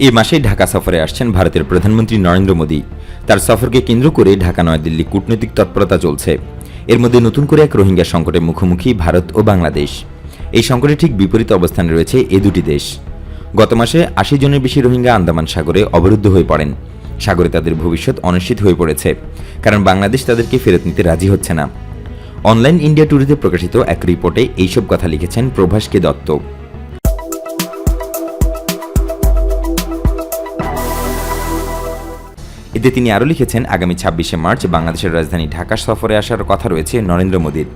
এ মাসেই ঢাকা সফরে আসছেন ভারতের প্রধানমন্ত্রী নরেন্দ্র মোদী। তার সফরকে কেন্দ্র করে ঢাকা, নয়াদিল্লি কূটনৈতিক তৎপরতা চলছে। এর মধ্যে নতুন করে এক রোহিঙ্গা সংকটের মুখোমুখি ভারত ও বাংলাদেশ। এই সংকটে ঠিক বিপরীত অবস্থানে রয়েছে এ দুটি দেশ। গত মাসে আশি জনের বেশি রোহিঙ্গা আন্দামান সাগরে অবরুদ্ধ হয়ে পড়েন। সাগরে তাদের ভবিষ্যৎ অনিশ্চিত হয়ে পড়েছে, কারণ বাংলাদেশ তাদেরকে ফেরত নিতে রাজি হচ্ছে না। অনলাইন ইন্ডিয়া টুরিতে প্রকাশিত এক রিপোর্টে এইসব কথা লিখেছেন প্রভাস কে দত্ত। এতে তিনি আরও লিখেছেন, আগামী ছাব্বিশে মার্চ বাংলাদেশের রাজধানী ঢাকা সফরে আসার কথা রয়েছে নরেন্দ্র মোদীর।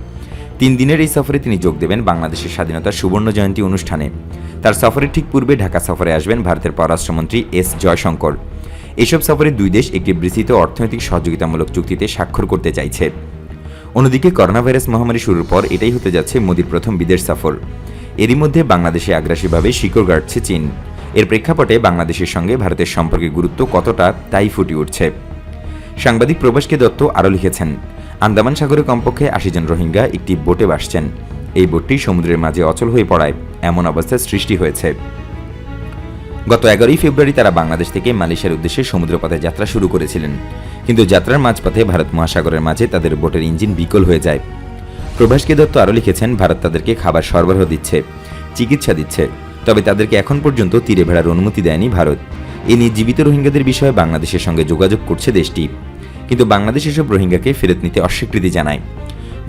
তিন দিনের এই সফরে তিনি যোগ দেবেন বাংলাদেশের স্বাধীনতার সুবর্ণ জয়ন্তী অনুষ্ঠানে। তার সফরের ঠিক পূর্বে ঢাকা সফরে আসবেন ভারতের পররাষ্ট্রমন্ত্রী এস জয়শঙ্কর। এসব সফরে দুই দেশ একটি বিস্তৃত অর্থনৈতিক সহযোগিতামূলক চুক্তিতে স্বাক্ষর করতে চাইছে। অন্যদিকে করোনা ভাইরাস মহামারী শুরুর পর এটাই হতে যাচ্ছে মোদীর প্রথম বিদেশ সফর। এরই মধ্যে বাংলাদেশে আগ্রাসীভাবে শিকড় গাড়ছে চীন। এর প্রেক্ষাপটে বাংলাদেশের সঙ্গে ভারতের সম্পর্কের গুরুত্ব কতটা তাই ফুটে উঠছে। সাংবাদিক প্রভাসকে দত্ত আরও লিখেছেন, আন্দামান সাগরে কমপক্ষে আশি জন রোহিঙ্গা একটি বোটে ভাসছেন। এই বোটটি সমুদ্রের মাঝে অচল হয়ে পড়ায় এমন অবস্থার সৃষ্টি হয়েছে। গত এগারোই ফেব্রুয়ারি তারা বাংলাদেশ থেকে মালয়েশিয়ার উদ্দেশ্যে সমুদ্রপথে যাত্রা শুরু করেছিলেন। কিন্তু যাত্রার মাঝপথে ভারত মহাসাগরের মাঝে তাদের বোটের ইঞ্জিন বিকল হয়ে যায়। প্রভাসকে দত্ত আরও লিখেছেন, ভারত তাদেরকে খাবার সরবরাহ দিচ্ছে, চিকিৎসা দিচ্ছে। তবে তাদেরকে এখন পর্যন্ত তীরে ভেড়ার অনুমতি দেয়নি ভারত। এ নিয়ে জীবিত রোহিঙ্গাদের বিষয়ে বাংলাদেশের সঙ্গে যোগাযোগ করছে দেশটি। কিন্তু বাংলাদেশ এসব রোহিঙ্গাকে ফেরত নিতে অস্বীকৃতি জানায়।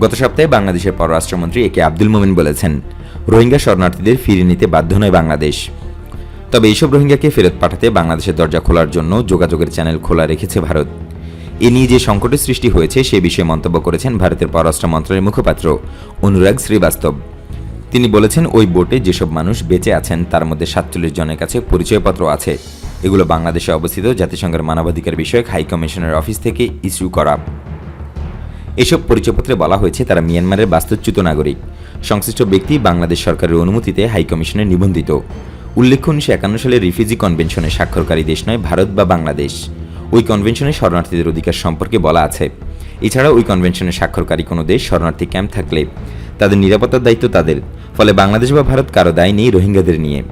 গত সপ্তাহে বাংলাদেশের পররাষ্ট্রমন্ত্রী এ কে আব্দুল মোমেন বলেছেন, রোহিঙ্গা শরণার্থীদের ফিরিয়ে নিতে বাধ্য নয় বাংলাদেশ। তবে এইসব রোহিঙ্গাকে ফেরত পাঠাতে বাংলাদেশের দরজা খোলার জন্য যোগাযোগের চ্যানেল খোলা রেখেছে ভারত। এ নিয়ে যে সংকটের সৃষ্টি হয়েছে সে বিষয়ে মন্তব্য করেছেন ভারতের পররাষ্ট্র মন্ত্রণালয়ের মুখপাত্র অনুরাগ শ্রীবাস্তব। তিনি বলেছেন, ওই বোটে যেসব মানুষ বেঁচে আছেন, তার মধ্যে সাতচল্লিশ জনের কাছে পরিচয়পত্র আছে। এগুলো বাংলাদেশে অবস্থিত জাতিসংঘের মানবাধিকার বিষয়ক হাই কমিশনের অফিস থেকে ইস্যু করা। এসব পরিচয়পত্রে বলা হয়েছে, তারা মিয়ানমারের বাস্তুচ্যুত নাগরিক। সংশ্লিষ্ট ব্যক্তি বাংলাদেশ সরকারের অনুমতিতে হাই কমিশনে নিবন্ধিত। উল্লেখ্য, উনিশশো একান্ন সালের রিফিউজি কনভেনশনে স্বাক্ষরকারী দেশ নয়, ভারত বা বাংলাদেশ। ওই কনভেনশনে শরণার্থীদের অধিকার সম্পর্কে বলা আছে। এছাড়া ওই কনভেনশনে স্বাক্ষরকারী কোনো দেশ শরণার্থী ক্যাম্প থাকলে তাদের নিরাপত্তার দায়িত্ব তাদের। ফলে বাংলাদেশ বা ভারত কারও দায় নেই রোহিঙ্গাদের নিয়ে।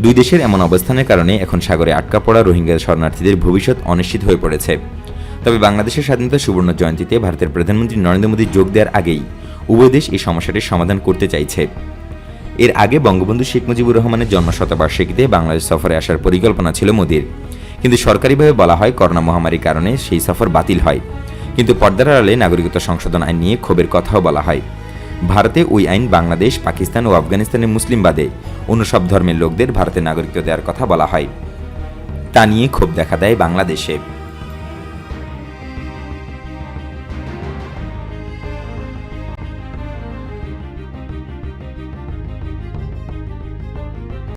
দুই দেশের এমন অবস্থানের কারণে এখন সাগরে আটকা পড়া রোহিঙ্গা শরণার্থীদের ভবিষ্যৎ অনিশ্চিত হয়ে পড়েছে। তবে বাংলাদেশের স্বাধীনতা সুবর্ণ জয়ন্তীতে ভারতের প্রধানমন্ত্রী নরেন্দ্র মোদী যোগ দেওয়ার আগেই উভয় দেশ এই সমস্যাটির সমাধান করতে চাইছে। এর আগে বঙ্গবন্ধু শেখ মুজিবুর রহমানের জন্ম শতবার্ষিকীতে বাংলাদেশ সফরে আসার পরিকল্পনা ছিল মোদীর। কিন্তু সরকারিভাবে বলা হয়, করোনা মহামারীর কারণে সেই সফর বাতিল হয়। কিন্তু পর্দার আড়ালে নাগরিকত্ব সংশোধন আইন নিয়ে ক্ষোভের কথাও বলা হয়। ভারতে ওই আইন বাংলাদেশ, পাকিস্তান ও আফগানিস্তানের মুসলিম বাদে অন্য সব ধর্মের লোকদের ভারতে নাগরিকত্ব দেওয়ার কথা বলা হয়। তা নিয়ে ক্ষোভ দেখা দেয় বাংলাদেশে।